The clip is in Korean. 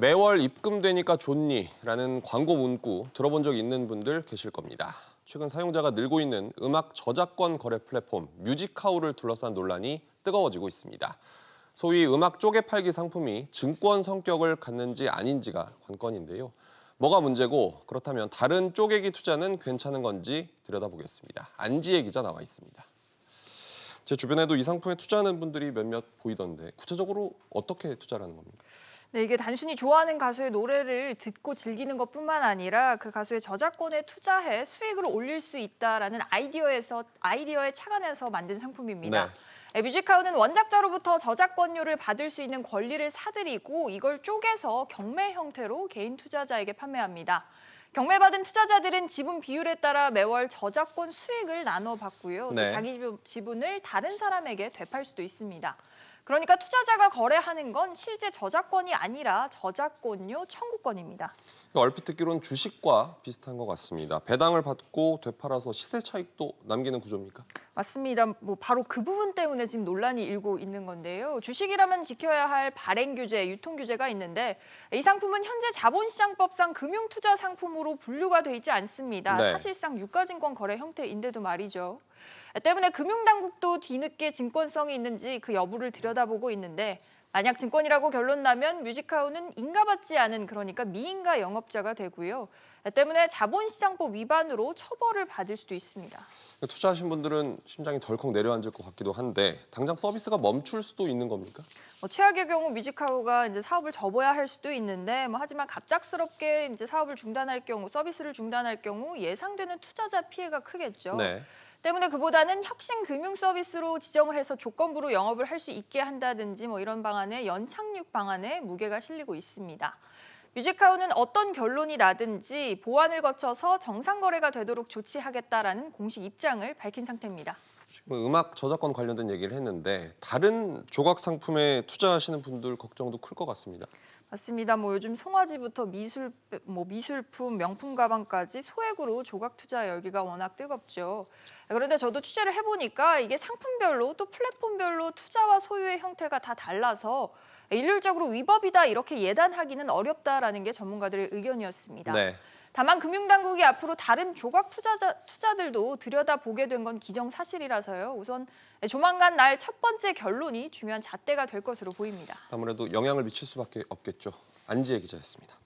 매월 입금되니까 좋니라는 광고 문구 들어본 적 있는 분들 계실 겁니다. 최근 사용자가 늘고 있는 음악 저작권 거래 플랫폼 뮤직하우를 둘러싼 논란이 뜨거워지고 있습니다. 소위 음악 쪼개 팔기 상품이 증권 성격을 갖는지 아닌지가 관건인데요. 뭐가 문제고 그렇다면 다른 쪼개기 투자는 괜찮은 건지 들여다보겠습니다. 안지혜 기자 나와 있습니다. 제 주변에도 이 상품에 투자하는 분들이 몇몇 보이던데 구체적으로 어떻게 투자를 하는 겁니까? 네, 이게 단순히 좋아하는 가수의 노래를 듣고 즐기는 것뿐만 아니라 그 가수의 저작권에 투자해 수익을 올릴 수 있다라는 아이디어에서 아이디어에 착안해서 만든 상품입니다. 네. 네, 뮤직하우는 원작자로부터 저작권료를 받을 수 있는 권리를 사들이고 이걸 쪼개서 경매 형태로 개인 투자자에게 판매합니다. 경매받은 투자자들은 지분 비율에 따라 매월 저작권 수익을 나눠 받고요. 또 네. 자기 지분- 지분을 다른 사람에게 되팔 수도 있습니다. 그러니까 투자자가 거래하는 건 실제 저작권이 아니라 저작권료 청구권입니다. 얼핏 듣기로는 주식과 비슷한 것 같습니다. 배당을 받고 되팔아서 시세 차익도 남기는 구조입니까? 맞습니다. 뭐 바로 그 부분 때문에 지금 논란이 일고 있는 건데요. 주식이라면 지켜야 할 발행 규제, 유통 규제가 있는데 이 상품은 현재 자본시장법상 금융투자 상품으로 분류가 돼 있지 않습니다. 네. 사실상 유가증권 거래 형태인데도 말이죠. 때문에 금융당국도 뒤늦게 증권성이 있는지 그 여부를 들여다보고 있는데 만약 증권이라고 결론 나면 뮤직하우는 인가받지 않은 그러니까 미인가 영업자가 되고요. 때문에 자본시장법 위반으로 처벌을 받을 수도 있습니다. 투자하신 분들은 심장이 덜컥 내려앉을 것 같기도 한데 당장 서비스가 멈출 수도 있는 겁니까? 뭐 최악의 경우 뮤직하우가 이제 사업을 접어야 할 수도 있는데 뭐 하지만 갑작스럽게 이제 사업을 중단할 경우 서비스를 중단할 경우 예상되는 투자자 피해가 크겠죠. 네. 때문에 그보다는 혁신 금융 서비스로 지정을 해서 조건부로 영업을 할 수 있게 한다든지 뭐 이런 방안에 연착륙 방안에 무게가 실리고 있습니다. 뮤직하우는 어떤 결론이 나든지 보완을 거쳐서 정상 거래가 되도록 조치하겠다라는 공식 입장을 밝힌 상태입니다. 지금 음악 저작권 관련된 얘기를 했는데 다른 조각 상품에 투자하시는 분들 걱정도 클 것 같습니다. 맞습니다. 뭐 요즘 송아지부터 미술 뭐 미술품, 명품 가방까지 소액으로 조각 투자 열기가 워낙 뜨겁죠. 그런데 저도 취재를 해 보니까 이게 상품별로 또 플랫폼별로 투자와 소유의 형태가 다 달라서 일률적으로 위법이다 이렇게 예단하기는 어렵다라는 게 전문가들의 의견이었습니다. 네. 다만 금융당국이 앞으로 다른 조각 투자자, 투자들도 들여다보게 된 건 기정사실이라서요. 우선 조만간 날 첫 번째 결론이 중요한 잣대가 될 것으로 보입니다. 아무래도 영향을 미칠 수밖에 없겠죠. 안지혜 기자였습니다.